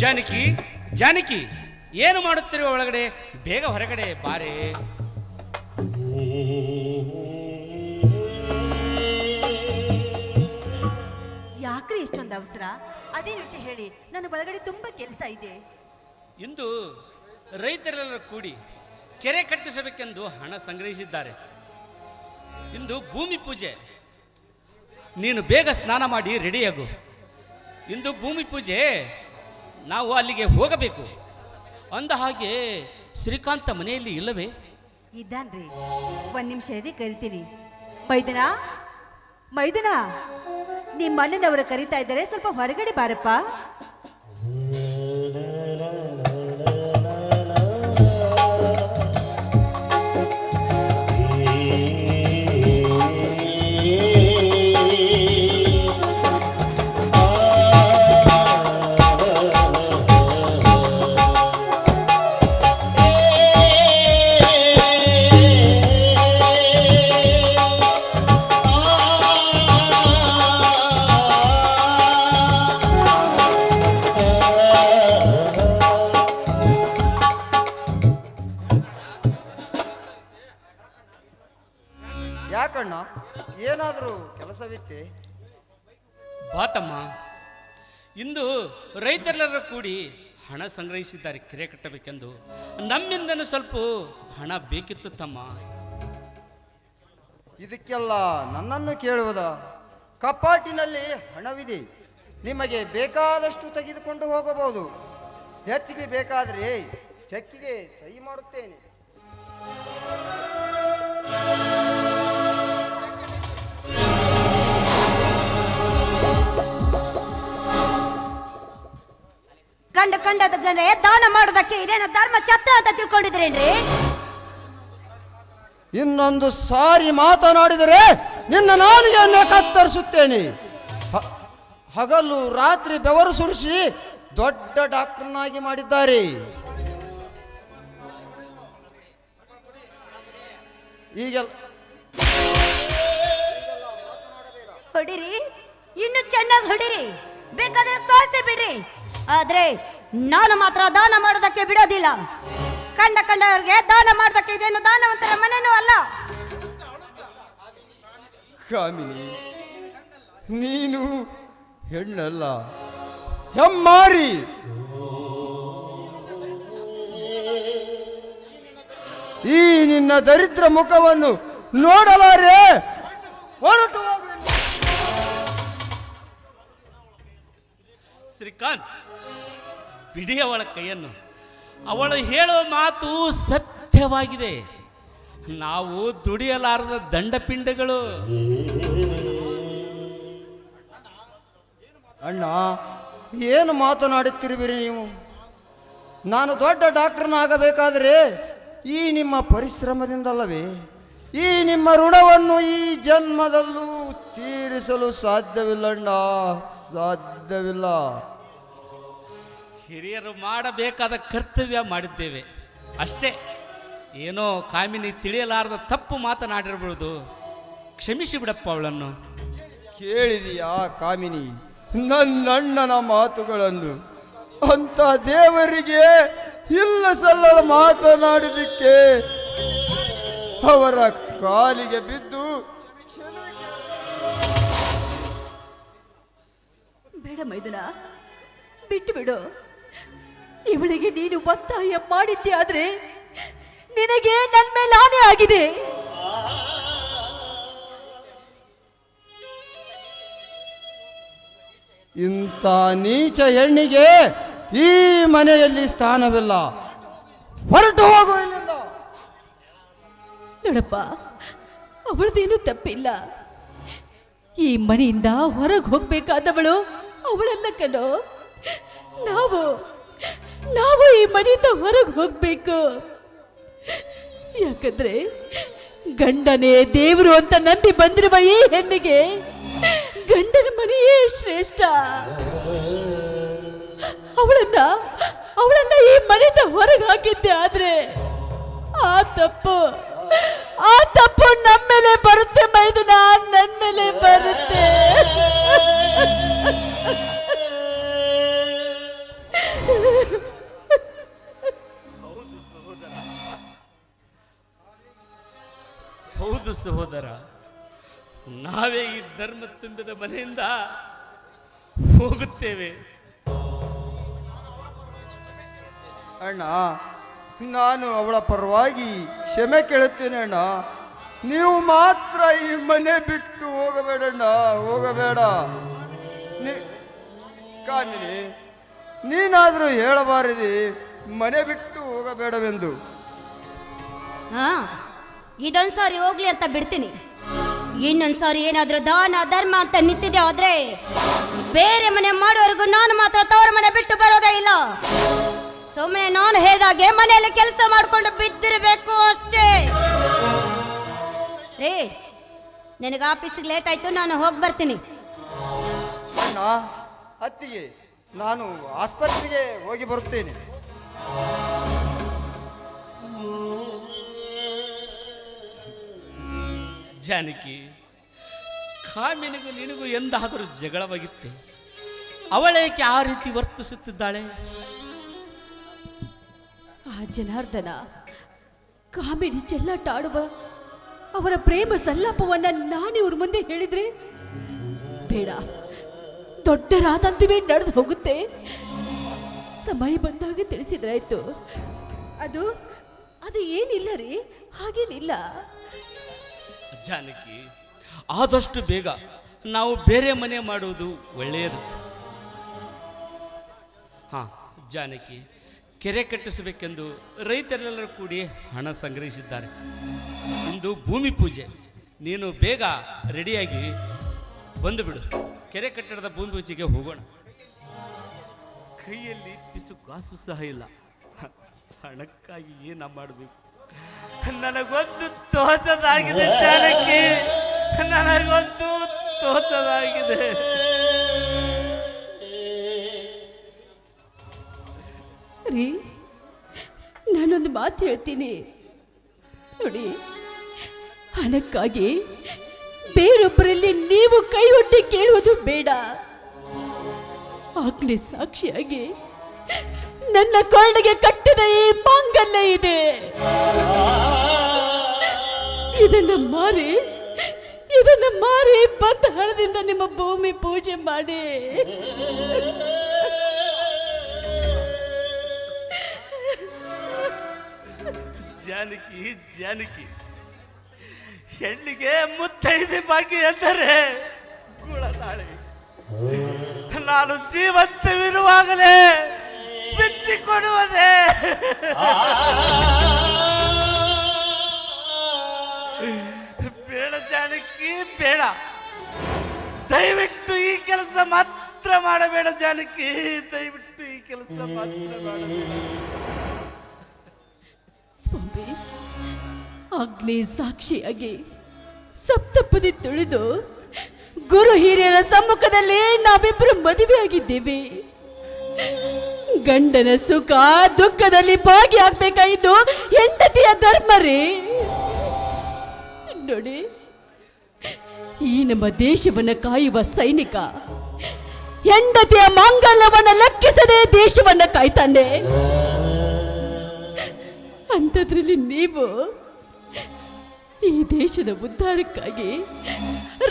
ಜಾನಕಿ ಜಾನಕಿ ಏನು ಮಾಡುತ್ತಿರುವ ಒಳಗಡೆ? ಬೇಗ ಹೊರಗಡೆ ಬಾರೆ. ಯಾಕ್ರಿ ಇಷ್ಟೊಂದು ಅವಸರ? ಅದೇ ವಿಷಯ ಹೇಳಿ ನನ್ನ ಒಳಗಡೆ ತುಂಬಾ ಕೆಲಸ ಇದೆ. ಇಂದು ರೈತರೆಲ್ಲರೂ ಕೂಡಿ ಕೆರೆ ಕಟ್ಟಿಸಬೇಕೆಂದು ಹಣ ಸಂಗ್ರಹಿಸಿದ್ದಾರೆ. ಇಂದು ಭೂಮಿ ಪೂಜೆ. ನೀನು ಬೇಗ ಸ್ನಾನ ಮಾಡಿ ರೆಡಿಯಾಗು ಇಂದು ಭೂಮಿ ಪೂಜೆ ನಾವು ಅಲ್ಲಿಗೆ ಹೋಗಬೇಕು. ಅಂದ ಹಾಗೆ ಶ್ರೀಕಾಂತ ಮನೆಯಲ್ಲಿ ಇಲ್ಲವೇ? ಇದ್ದಾನ್ರಿ. ಒಂದ್ ನಿಮಿಷ ಇದೆ ಕರಿತೀನಿ. ಮೈದನ ಮೈದನ ನಿಮ್ಮ ಅಣ್ಣನವರು ಕರಿತಾ ಇದ್ದಾರೆ, ಸ್ವಲ್ಪ ಹೊರಗಡೆ ಬಾರಪ್ಪ. ಕೆಲಸವಿತ್ತೆ ಬಾತಮ್ಮ ಇಂದು ರೈತರೆಲ್ಲರೂ ಕೂಡಿ ಹಣ ಸಂಗ್ರಹಿಸಿದ್ದಾರೆ ಕೆರೆ ಕಟ್ಟಬೇಕೆಂದು. ನಮ್ಮಿಂದನೂ ಸ್ವಲ್ಪ ಹಣ ಬೇಕಿತ್ತು ತಮ್ಮ. ಇದಕ್ಕೆಲ್ಲ ನನ್ನನ್ನು ಕೇಳುವುದ? ಕಪಾಟಿನಲ್ಲಿ ಹಣವಿದೆ. ನಿಮಗೆ ಬೇಕಾದಷ್ಟು ತೆಗೆದುಕೊಂಡು ಹೋಗಬಹುದು. ಹೆಚ್ಚಿಗೆ ಬೇಕಾದರೆ ಚೆಕ್ಕಿಗೆ ಸಹಿ ಮಾಡುತ್ತೇನೆ. ಕಂಡ ಕಂಡದ್ರೆ ದಾನ ಮಾಡೋದಕ್ಕೆ ಇದೇನು ಧರ್ಮ ಛತ್ರ ಅಂತ ತಿಳ್ಕೊಂಡಿದ್ರೇನ್ರಿ? ಇನ್ನೊಂದು ಸಾರಿ ಮಾತನಾಡಿದರೆ ನಿನ್ನ ನಾಲಿಗೆಯನ್ನು ಕತ್ತರಿಸುತ್ತೇನೆ. ಹ- ಹಗಲು ರಾತ್ರಿ ಬೆವರು ಸುರಿಸಿ ದೊಡ್ಡ ಡಾಕ್ಟರ್ನಾಗಿ ಮಾಡಿದ್ದಾರೆ. ಈಗೆಲ್ಲ ಹೊಡಿರಿ ಇನ್ನು ಚೆನ್ನಾಗಿ ಹೊಡಿರಿ. ಬೇಕಾದ್ರೆ ಸಾಯಿಸಿ ಬಿಡ್ರಿ. ಆದ್ರೆ ನಾನು ಮಾತ್ರ ದಾನ ಮಾಡೋದಕ್ಕೆ ಬಿಡೋದಿಲ್ಲ. ಕಂಡ ಕಂಡವರಿಗೆ ದಾನ ಮಾಡೋದಕ್ಕೆ ಇದೇನು ದಾನವಂತರ ಮನೆನೂ ಅಲ್ಲ. ಕಾಮಿನಿ, ನೀನು ಹೆಣ್ಣಲ್ಲ, ಹೆಮ್ಮಾರಿ. ಈ ನಿನ್ನ ದರಿದ್ರ ಮುಖವನ್ನು ನೋಡಲಾರೆ ಹೊರಟು ಶ್ರೀಕಾಂತ್, ಬಿಡಿ ಅವಳ ಕೈಯನ್ನು. ಅವಳು ಹೇಳೋ ಮಾತು ಸತ್ಯವಾಗಿದೆ. ನಾವು ದುಡಿಯಲಾರದ ದಂಡಪಿಂಡಗಳು. ಅಣ್ಣ, ಏನು ಮಾತನಾಡುತ್ತಿರುವಿರಿ ನೀವು? ನಾನು ದೊಡ್ಡ ಡಾಕ್ಟರ್ನಾಗಬೇಕಾದರೆ ಈ ನಿಮ್ಮ ಪರಿಶ್ರಮದಿಂದಲ್ಲವೇ? ಈ ನಿಮ್ಮ ಋಣವನ್ನು ಈ ಜನ್ಮದಲ್ಲೂ ತೀರಿಸಲು ಸಾಧ್ಯವಿಲ್ಲಣ್ಣ ಸಾಧ್ಯವಿಲ್ಲ. ಹಿರಿಯರು ಮಾಡಬೇಕಾದ ಕರ್ತವ್ಯ ಮಾಡಿದ್ದೇವೆ. ಅಷ್ಟೇ. ಏನೋ ಕಾಮಿನಿ ತಿಳಿಯಲಾರದ ತಪ್ಪು ಮಾತನಾಡಿರಬಹುದು. ಕ್ಷಮಿಸಿ ಬಿಡಪ್ಪ ಅವಳನ್ನು. ಕೇಳಿದೆಯಾ ಕಾಮಿನಿ? ನನ್ನಣ್ಣನ ಮಾತುಗಳನ್ನು. ಅಂತ ದೇವರಿಗೆ ಇಲ್ಲ ಸಲ್ಲದ ಮಾತನಾಡಲಿಕ್ಕೆ. ಅವರ ಕಾಲಿಗೆ ಬಿದ್ದು. ಬೇಡ ಮೈದುನ. ಬಿಟ್ಟು ಬಿಡು. ಇವಳಿಗೆ ನೀನು ಒತ್ತಾಯ ಮಾಡಿದ್ದೆ ಆದ್ರೆ ನಿನಗೆ ನನ್ನ ಮೇಲೆ ಆನೆ ಆಗಿದೆ. ಇಂಥ ನೀಚ ಹೆಣ್ಣಿಗೆ ಈ ಮನೆಯಲ್ಲಿ ಸ್ಥಾನವಿಲ್ಲ. ಹೊರಟು ಹೋಗು ಇಲ್ಲಿಂದ. ನೋಡಪ್ಪ ಅವಳದೇನು ತಪ್ಪಿಲ್ಲ. ಈ ಮನೆಯಿಂದ ಹೊರಗೆ ಹೋಗ್ಬೇಕಾದವಳು ಅವಳಲ್ಲ ಕಣೋ. ನಾವು ನಾವು ಈ ಮನೆಯಿಂದ ಹೊರಗೆ ಹೋಗ್ಬೇಕು. ಯಾಕಂದ್ರೆ ಗಂಡನೇ ದೇವರು ಅಂತ ನಂಬಿ ಬಂದಿರುವ ಈ ಹೆಣ್ಣಿಗೆ ಗಂಡನ ಮನೆಯೇ ಶ್ರೇಷ್ಠ. ಅವಳನ್ನ ಅವಳನ್ನ ಈ ಮನೆಯಿಂದ ಹೊರಗೆ ಹಾಕಿದ್ದೆ ಆದ್ರೆ ಆ ತಪ್ಪು ಆ ತಪ್ಪು ನಮ್ಮ ಮೇಲೆ ಬರುತ್ತೆ ಮೈದುನ ಸಹೋದರ ನಾವೇ ಈ ಧರ್ಮ ತುಂಬಿದ ಮನೆಯಿಂದ ಹೋಗುತ್ತೇವೆ. ಅಣ್ಣ ನಾನು ಅವಳ ಪರವಾಗಿ ಕ್ಷಮೆ ಕೇಳುತ್ತೇನೆ ಅಣ್ಣ. ನೀವು ಮಾತ್ರ ಈ ಮನೆ ಬಿಟ್ಟು ಹೋಗಬೇಡಣ್ಣ ಹೋಗಬೇಡ. ನೀ ಕಾಮಿನಿ ನೀನಾದರೂ ಹೇಳಬಾರದಿ ಮನೆ ಬಿಟ್ಟು ಹೋಗಬೇಡವೆಂದು. ಹಾ. ಇದೊಂದ್ ಸಾರಿ ಹೋಗ್ಲಿ ಅಂತ ಬಿಡ್ತೀನಿ. ಇನ್ನೊಂದ್ಸಾರಿ ಏನಾದ್ರೂ ದಾನ, ಧರ್ಮ ಅಂತ ನಿಂತಿದೆ ಆದ್ರೆ ಬೇರೆ ಮನೆ ಮಾಡೋವರೆಗೂ ನಾನು ಮಾತ್ರ ತವರ ಮನೆ ಬಿಟ್ಟು ಬರೋದೇ ಇಲ್ಲ. ಸುಮ್ಮನೆ ನಾನು ಹೇಳಿದಾಗೆ ಮನೆಯಲ್ಲಿ ಕೆಲಸ ಮಾಡ್ಕೊಂಡು ಬಿದ್ದಿರಬೇಕು ಅಷ್ಟೇ. ರೇ, ನಿನಗೆ ಆಫೀಸಿಗೆ ಲೇಟ್ ಆಯ್ತು, ನಾನು ಹೋಗಿ ಬರ್ತೀನಿ. ಅತ್ತಿಗೆ ನಾನು ಆಸ್ಪತ್ರೆಗೆ ಹೋಗಿ ಬರುತ್ತೇನೆ. ಜಾನಕಿ, ಕಾಮಿನಿಗೂ ನಿನಗೂ ಎಂದಾದರೂ ಜಗಳವಾಗಿತ್ತೆ ಅವಳೇಕೆ ಆ ರೀತಿ ವರ್ತಿಸುತ್ತಿದ್ದಾಳೆ? ಆ ಜನಾರ್ದನ ಕಾಮಿಡಿ ಚೆಲ್ಲಾಟ ಆಡುವ ಅವರ ಪ್ರೇಮ ಸಲ್ಲಾಪವನ್ನ ನಾನು ಇವ್ರ ಮುಂದೆ ಹೇಳಿದ್ರೆ? ಬೇಡ, ದೊಡ್ಡರಾದಂತಿವೆ ನಡೆದು ಹೋಗುತ್ತೆ. ಸಮಯ ಬಂದಾಗ ತಿಳಿಸಿದ್ರಾಯ್ತು ಅದು ಅದು ಏನಿಲ್ಲ ರೀ, ಹಾಗೇನಿಲ್ಲ. ಜಾನಕಿ, ಆದಷ್ಟು ಬೇಗ ನಾವು ಬೇರೆ ಮನೆ ಮಾಡುವುದು ಒಳ್ಳೆಯದು. ಹಾ, ಜಾನಕಿ, ಕೆರೆ ಕಟ್ಟಿಸಬೇಕೆಂದು ರೈತರೆಲ್ಲರೂ ಕೂಡಿ ಹಣ ಸಂಗ್ರಹಿಸಿದ್ದಾರೆ. ಇಂದು ಭೂಮಿ ಪೂಜೆ. ನೀನು ಬೇಗ ರೆಡಿಯಾಗಿ ಬಂದುಬಿಡು. ಕೆರೆ ಕಟ್ಟಡದ ಭೂಮಿ ಪೂಜೆಗೆ ಹೋಗೋಣ. ಕೈಯಲ್ಲಿ ಪಿಸು ಕಾಸು ಸಹ ಇಲ್ಲ. ಹಣಕ್ಕಾಗಿ ಏನ ಮಾಡಬೇಕು? ನನಗೊಂದು ತೋಚದಾಗಿದೆ ಜಾನಕಿ. ನನಗೊಂದು ತೋಚದಾಗಿದೆ. ರೀ, ನಾನೊಂದು ಮಾತು ಹೇಳ್ತೀನಿ. ನೋಡಿ, ಹಣಕ್ಕಾಗಿ ಬೇರೊಬ್ಬರಲ್ಲಿ ನೀವು ಕೈ ಒಟ್ಟಿ ಕೇಳುವುದು ಬೇಡ. ಆಗ್ಲಿ ಸಾಕ್ಷಿಯಾಗಿ ನನ್ನ ಕೊಳ್ಳಿಗೆ ಕಟ್ಟಿದ ಈ ಮಾಂಗಲ್ಯ ಇದೆ. ಇದನ್ನ ಮಾರಿ ಇದನ್ನ ಮಾರಿ ಬಂದ ಹಣದಿಂದ ನಿಮ್ಮ ಭೂಮಿ ಪೂಜೆ ಮಾಡಿ. ಜಾನಕಿ ಜಾನಕಿ, ಹೆಣ್ಣಿಗೆ ಮುತ್ತೈದೆ ಬಾಕಿ ಎಂದರೆ ಗುಳನಾಳೆ ನಾನು ಜೀವಂತವಿರುವಾಗಲೇ ಬಿಚ್ಚಿಕೊಡುವುದೇ ಬೇಡ ಜಾನಕಿ, ಬೇಡ. ದಯವಿಟ್ಟು ಈ ಕೆಲಸ ಮಾತ್ರ ಮಾಡಬೇಡ ಜಾನಕಿ. ದಯವಿಟ್ಟು ಈ ಕೆಲಸ ಮಾತ್ರ ಮಾಡಬೇಡ. ಸ್ವಾಮಿ ಅಗ್ನಿ ಸಾಕ್ಷಿಯಾಗಿ ಸಪ್ತಪದಿ ತುಳಿದು ಗುರು ಹಿರಿಯರ ಸಮ್ಮುಖದಲ್ಲಿ ನಾವಿಬ್ಬರು ಮದುವೆಯಾಗಿದ್ದೇವೆ. ಗಂಡನ ಸುಖ, ದುಃಖದಲ್ಲಿ ಭಾಗಿಯಾಗಬೇಕಾಗಿದ್ದು ಹೆಂಡತಿಯ ಧರ್ಮ ರೀ. ನೋಡಿ, ಈ ನಮ್ಮ ದೇಶವನ್ನ ಕಾಯುವ ಸೈನಿಕ, ಹೆಂಡತಿಯ ಮಾಂಗಲ್ಯವನ್ನ ಲೆಕ್ಕಿಸದೆ ದೇಶವನ್ನ ಕಾಯ್ತಾನೆ. ಅಂಥದ್ರಲ್ಲಿ ನೀವು ಈ ದೇಶದ ಉದ್ಧಾರಕ್ಕಾಗಿ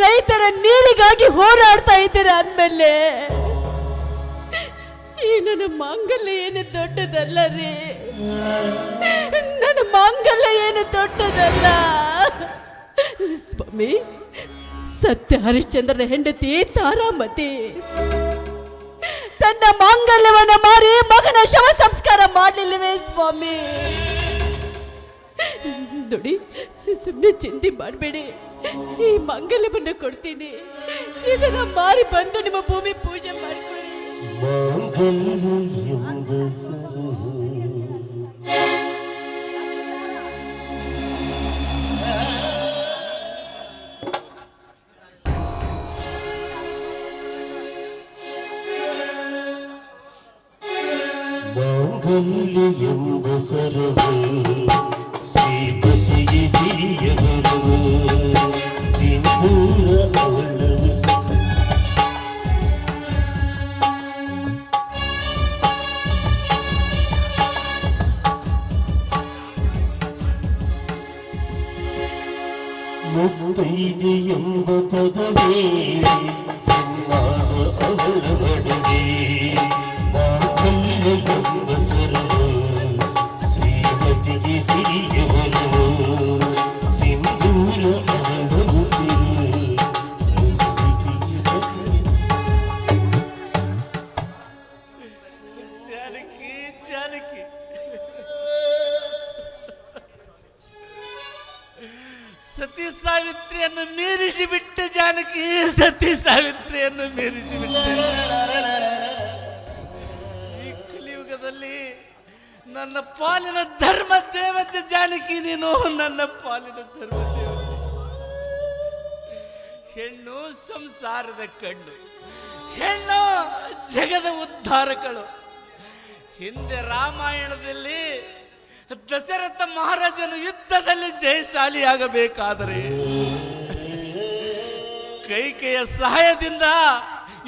ರೈತರ ನೀರಿಗಾಗಿ ಹೋರಾಡ್ತಾ ಇದ್ದೀರಾ ಅಂದಮೇಲೆ? ಈ ನನ್ನ ಮಾಂಗಲ್ಯ ಏನು ದೊಡ್ಡದಲ್ಲ ರೀ? ನನ್ನ ಮಾಂಗಲ್ಯ ಏನು ದೊಡ್ಡದಲ್ಲ? ಸ್ವಾಮಿ, ಸತ್ಯ ಹರಿಶ್ಚಂದ್ರನ ಹೆಂಡತಿ ತಾರಾಮತಿ. ತನ್ನ ಮಾಂಗಲ್ಯವನ್ನ ಮಾರಿ ಮಗನ ಶವ ಸಂಸ್ಕಾರ ಮಾಡಲಿಲ್ಲವೇ ಸ್ವಾಮಿ? ನೋಡಿ ಸುಮ್ಮನೆ ಚಿಂತೆ ಮಾಡಬೇಡಿ. ಈ ಮಂಗಲವನ್ನು ಕೊಡ್ತೀನಿ. ಇದನ್ನ ಮಾರಿ ಬಂದು ನಿಮ್ಮ ಭೂಮಿ ಪೂಜೆ ಮಾಡಿಕೊಳ್ಳಿ. மங்கல்ய யுந்தசரே மங்கல்ய யுந்தசரே ಸಾವಿತ್ರಿಯನ್ನು ಮೀರಿಸಿ ಬಿಟ್ಟು ಜಾನಕಿ ಸತಿ ಸಾವಿತ್ರಿಯನ್ನು ಮೀರಿಸಿ ಬಿಟ್ಟೆ ಈ ಕಲಿಯುಗದಲ್ಲಿ ನನ್ನ ಪಾಲಿನ ಧರ್ಮ ದೇವತೆ ಜಾನಕಿ, ನೀನು ನನ್ನ ಪಾಲಿನ ಧರ್ಮ ದೇವತೆ. ಹೆಣ್ಣು ಸಂಸಾರದ ಕಣ್ಣು, ಹೆಣ್ಣು ಜಗದ ಉದ್ಧಾರಕಳು ಹಿಂದೆ ರಾಮಾಯಣದಲ್ಲಿ ದಶರಥ ಮಹಾರಾಜನು ಯುದ್ಧದಲ್ಲಿ ಜಯಶಾಲಿಯಾಗಬೇಕಾದರೆ ಕೈಕೆಯ ಸಹಾಯದಿಂದ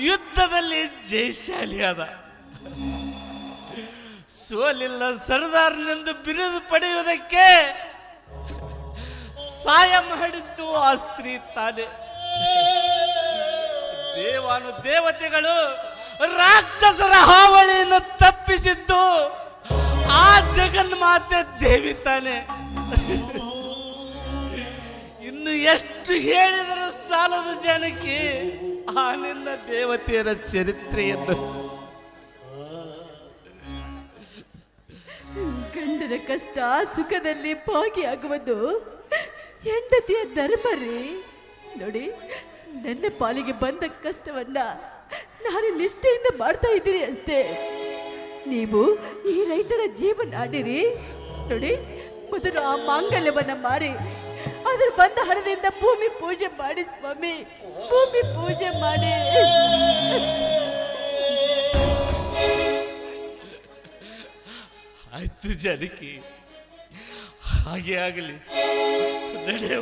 ಯುದ್ಧದಲ್ಲಿ ಜಯಶಾಲಿಯಾದ ಸೋಲಿಲ್ಲ ಸರ್ದಾರ್ನೆಂದು ಬಿರುದು ಪಡೆಯುವುದಕ್ಕೆ ಸಹಾಯ ಮಾಡಿದ್ದು ಆ ಸ್ತ್ರೀ ತಾನೆ. ದೇವಾನು ದೇವತೆಗಳು ರಾಕ್ಷಸರ ಹಾವಳಿಯನ್ನು ತಪ್ಪಿಸಿದ್ದು ಆ ಜಗನ್ಮಾತೆ ದೇವಿ ತಾನೆ. ಇನ್ನು ಎಷ್ಟು ಹೇಳಿದರೂ ಸಾಲದ ಜನಕ್ಕೆ ಆ ನಿನ್ನ ದೇವತೆಯರ ಚರಿತ್ರೆಯನ್ನು. ಗಂಡನ ಕಷ್ಟ ಸುಖದಲ್ಲಿ ಭಾಗಿಯಾಗುವುದು ಹೆಂಡತಿಯ ಧರ್ಮ ರೀ. ನೋಡಿ, ನನ್ನ ಪಾಲಿಗೆ ಬಂದ ಕಷ್ಟವನ್ನ ನಾನು ನಿಷ್ಠೆಯಿಂದ ಮಾಡ್ತಾ ಇದ್ದೀರಿ ಅಷ್ಟೇ. ನೀವು ಈ ರೈತರ ಜೀವನ ಆಡಿರಿ. ನೋಡಿ, ಮೊದಲು ಆ ಮಾಂಗಲ್ಯವನ್ನ ಮಾರಿ. ಅದ್ರ ಬಂದ ಹಣದಿಂದ ಭೂಮಿ ಪೂಜೆ ಮಾಡಿ ಸ್ವಾಮಿ. ಭೂಮಿ ಪೂಜೆ ಮಾಡಿ. ಆಯ್ತು ಜನಕ್ಕೆ ಹಾಗೆ ಆಗಲಿ. ನಡೆ